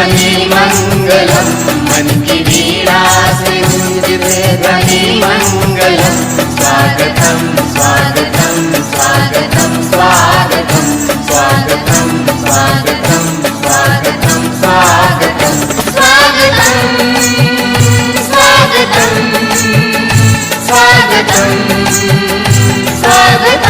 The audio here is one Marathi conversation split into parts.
ध्वनि मङ्गलम् ध्वनि मङ्गलम् स्वागतं स्वागतं स्वागतं स्वागतं स्वागतं स्वागतं स्वागतं स्वागतं स्वागतं स्वागतं स्वागतं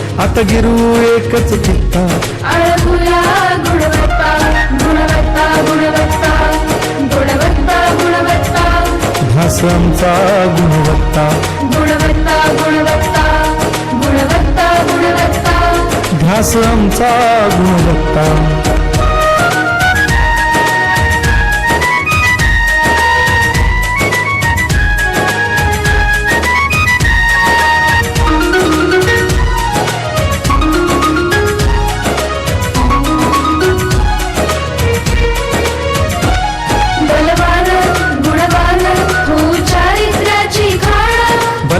आता गिरू एकच चित्ता. भास गुणवत्ता ध्यास गुणवत्ता.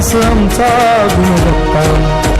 असलमचा गुणवत्ता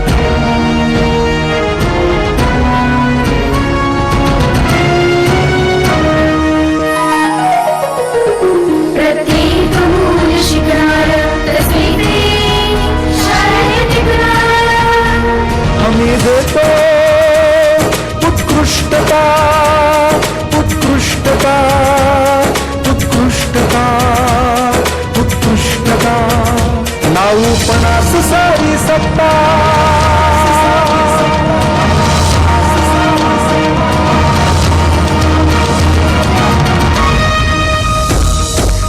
नाऊ पणास सारी सत्ता.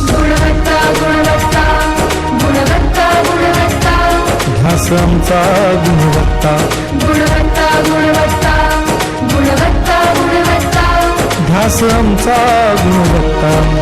गुणवत्ता गुणवत्ता गुणवत्ता गुणवत्ता. ध्यास आमचा गुणवत्ता. गुणवत्ता गुणवत्ता गुणवत्ता गुणवत्ता. ध्यास आमचा गुणवत्ता.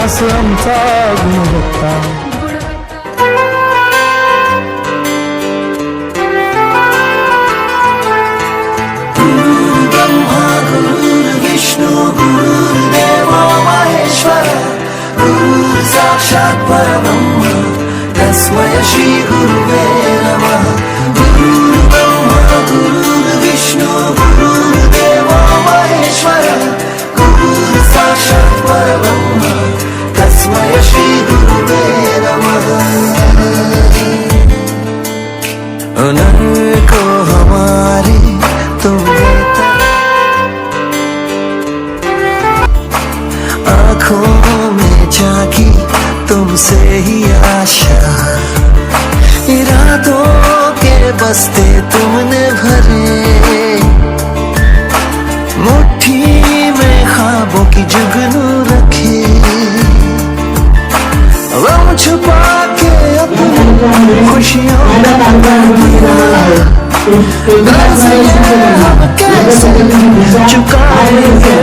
hasımsa gurbetta Guru Brahma Guru Vishnu Guru Deva Maheshwara Guru Sakshat Paramamma Tasmaya Shri Guruve इरादों के बस्ते तुमने भरे। मुट्ठी में ख्वाबों की जुगनू रखे। गम छुपा के अपनी खुशियों का गिरा दर्द ये हम कैसे चुकाएँगे